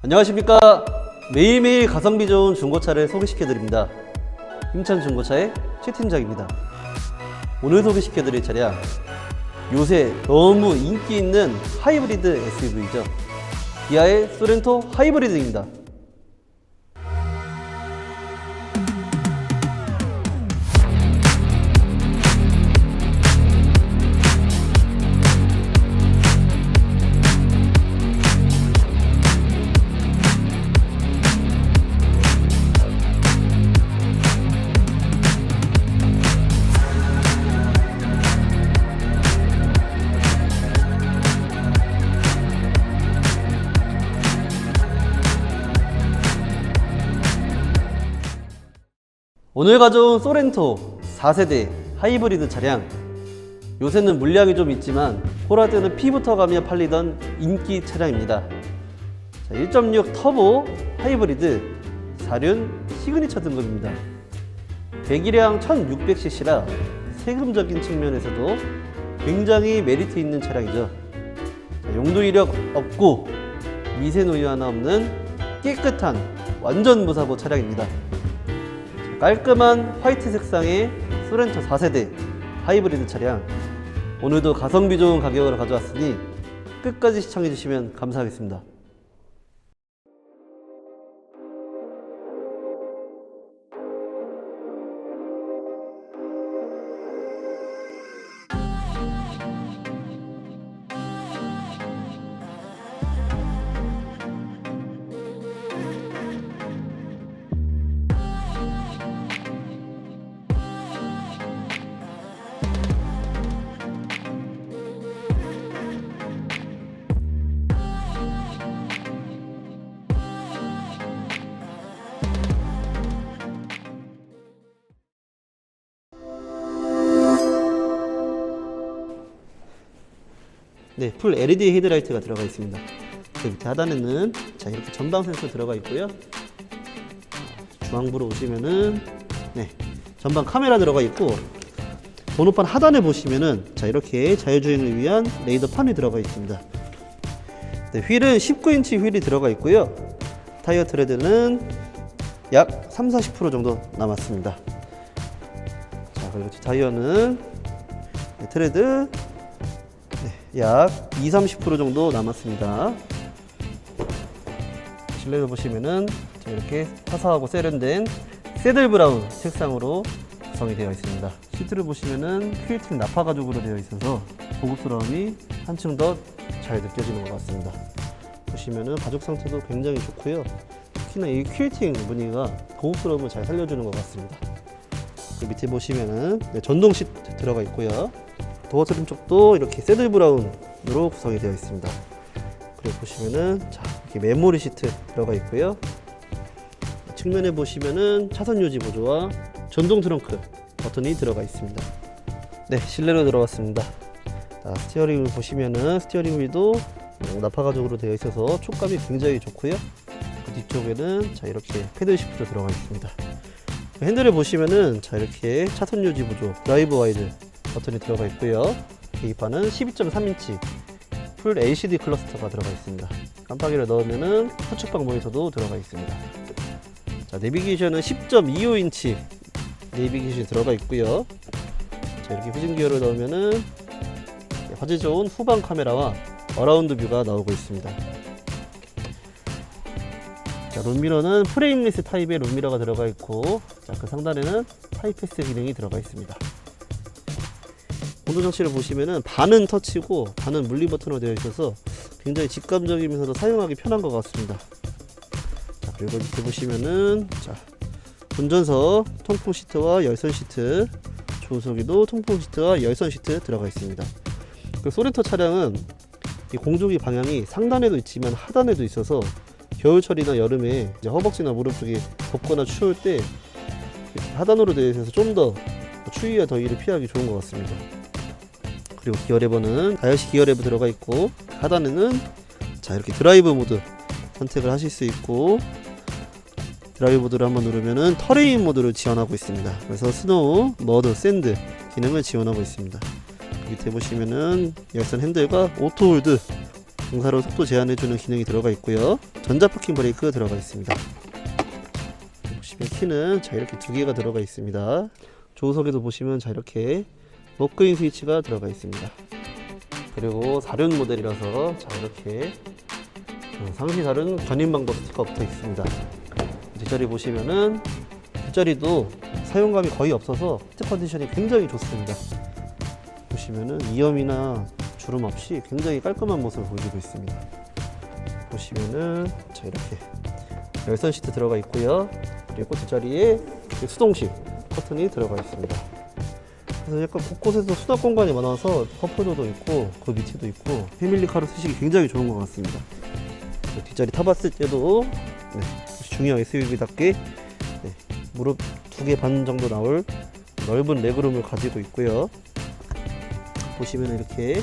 안녕하십니까? 매일매일 가성비 좋은 중고차를 소개시켜 드립니다. 힘찬 중고차의 최 팀장입니다. 오늘 소개시켜 드릴 차량 요새 너무 인기 있는 하이브리드 SUV죠. 기아의 소렌토 하이브리드입니다 오늘 가져온 소렌토 4세대 하이브리드 차량. 요새는 물량이 좀 있지만 호라 때는 피부터 가며 팔리던 인기 차량입니다. 자, 1.6 터보 하이브리드 4륜 시그니처 등급입니다. 배기량 1600cc라 세금적인 측면에서도 굉장히 메리트 있는 차량이죠. 자, 용도 이력 없고 미세 노유 하나 없는 깨끗한 완전 무사고 차량입니다 깔끔한 화이트 색상의 소렌토 4세대 하이브리드 차량. 오늘도 가성비 좋은 가격으로 가져왔으니 끝까지 시청해 주시면 감사하겠습니다 네, 풀 LED 헤드라이트가 들어가 있습니다 그 밑에 하단에는 자 이렇게 전방 센서 들어가 있고요 중앙부로 오시면은 네 전방 카메라 들어가 있고 번호판 하단에 보시면은 자 이렇게 자율주행을 위한 레이더 판이 들어가 있습니다 네, 휠은 19인치 휠이 들어가 있고요. 타이어 트레드는 약 3, 40% 정도 남았습니다. 자, 그리고 타이어는 네, 트레드 네, 약 2, 30% 정도 남았습니다. 실내를 보시면은 자, 이렇게 화사하고 세련된 새들 브라운 색상으로 구성이 되어 있습니다. 시트를 보시면은 퀼팅 나파 가죽으로 되어 있어서 고급스러움이 한층 더 잘 느껴지는 것 같습니다. 보시면은 가죽 상태도 굉장히 좋고요. 특히나 이 퀼팅 무늬가 고급스러움을 잘 살려주는 것 같습니다. 그 밑에 보시면은 네, 전동 시트 들어가 있고요. 도어 트림 쪽도 이렇게 새들 브라운으로 구성이 되어 있습니다. 그리고 보시면은 자 이렇게 메모리 시트 들어가 있고요. 측면에 보시면은 차선 유지 보조와 전동 트렁크 버튼이 들어가 있습니다. 네, 실내로 들어왔습니다. 자, 스티어링 을 보시면은 스티어링 휠도 어, 나파 가죽으로 되어 있어서 촉감이 굉장히 좋고요. 그 뒤쪽에는 자 이렇게 패들 시프트 들어가 있습니다. 그 핸들을 보시면은 자 이렇게 차선 유지 보조, 드라이브 와이드 버튼이 들어가 있고요. 계기판은 12.3인치 풀 LCD 클러스터가 들어가 있습니다. 깜빡이를 넣으면은 후측방 모니터도 들어가 있습니다. 자 내비게이션은 10.25인치 내비게이션이 들어가 있고요. 자 이렇게 후진 기어를 넣으면은 화질 좋은 후방 카메라와 어라운드 뷰가 나오고 있습니다. 자, 룸미러는 프레임리스 타입의 룸미러가 들어가 있고, 자, 그 상단에는 하이패스 기능이 들어가 있습니다. 온도 장치를 보시면은 반은 터치고 반은 물리 버튼으로 되어 있어서 굉장히 직감적이면서도 사용하기 편한 것 같습니다. 자, 그리고 밑에 보시면은 자, 운전석 통풍 시트와 열선 시트, 조수기도 통풍 시트와 열선 시트 들어가 있습니다. 그 소렌토 차량은 이 공조기 방향이 상단에도 있지만 하단에도 있어서 겨울철이나 여름에 허벅지나 무릎 쪽이 덥거나 추울 때 하단으로 되어 있어서 좀 더 추위와 더위를 피하기 좋은 것 같습니다. 그리고 기어 레버는 다이어시 기어 레버 들어가 있고 하단에는 자 이렇게 드라이브 모드 선택을 하실 수 있고 드라이브 모드를 한번 누르면은 터레인 모드를 지원하고 있습니다. 그래서 스노우, 머드, 샌드 기능을 지원하고 있습니다. 밑에 보시면은 열선 핸들과 오토 홀드 경사로 속도 제한해주는 기능이 들어가 있고요. 전자 파킹 브레이크 들어가 있습니다. 보시면 키는 자 이렇게 두 개가 들어가 있습니다. 조석에도 보시면 자 이렇게 워크인 스위치가 들어가 있습니다. 그리고 사륜 모델이라서 자 이렇게 어, 상시 사륜 견인 방법 스티커 붙어 있습니다. 뒷자리 보시면은 뒷자리도 사용감이 거의 없어서 시트 컨디션이 굉장히 좋습니다. 보시면은 이염이나 주름 없이 굉장히 깔끔한 모습을 보여주고 있습니다. 보시면은 자 이렇게 열선 시트 들어가 있고요. 그리고 뒷자리에 수동식 커튼이 들어가 있습니다. 그래서 약간 곳곳에서 수납 공간이 많아서 컵홀더도 있고 그 밑에도 있고 패밀리카로 쓰시기 굉장히 좋은 것 같습니다. 그 뒷자리 타봤을 때도 네, 중형 SUV답게 네, 무릎 두 개 반 정도 나올 넓은 레그룸을 가지고 있고요. 보시면 이렇게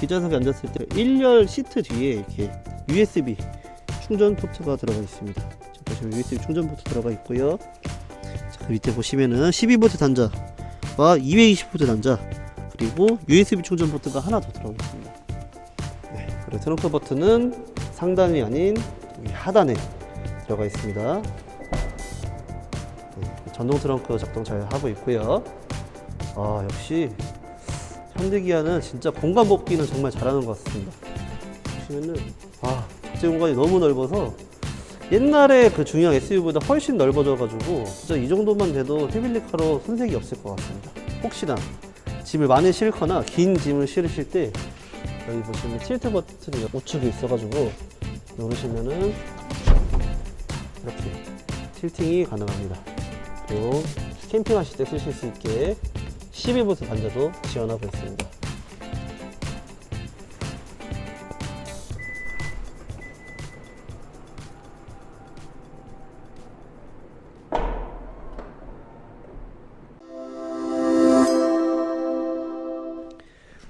뒷좌석에 앉았을 때 1열 시트 뒤에 이렇게 USB 충전 포트가 들어가 있습니다. 자, 보시면 USB 충전 포트 들어가 있고요. 자, 그 밑에 보시면은 12V 단자 와 220V 단자 그리고 USB 충전 포트가 하나 더 들어가 있습니다. 네, 그리고 트렁크 버튼은 상단이 아닌 하단에 들어가 있습니다. 네, 전동 트렁크 작동 잘 하고 있고요. 아 역시 현대기아는 진짜 공간 뽑기는 정말 잘하는 것 같습니다. 보시면은 아 적재 공간이 너무 넓어서 옛날에 그 중형 SUV보다 훨씬 넓어져가지고 진짜 이 정도만 돼도 패밀리카로 손색이 없을 것 같습니다. 혹시나 짐을 많이 실거나 긴 짐을 실으실 때 여기 보시면 틸트 버튼이 우측에 있어가지고 누르시면은 이렇게 틸팅이 가능합니다. 그리고 캠핑하실 때 쓰실 수 있게 12V 단자도 지원하고 있습니다.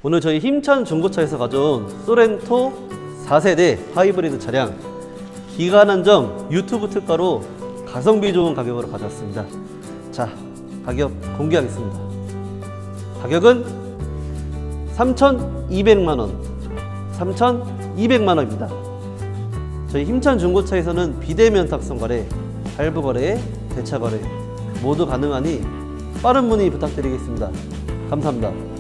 오늘 저희 힘찬 중고차에서 가져온 소렌토 4세대 하이브리드 차량 기간 한정 유튜브 특가로 가성비 좋은 가격으로 가져왔습니다. 자, 가격 공개하겠습니다. 가격은 3,200만 원. 3,200만 원입니다. 저희 힘찬 중고차에서는 비대면 탁송 거래, 할부 거래, 대차 거래 모두 가능하니 빠른 문의 부탁드리겠습니다. 감사합니다.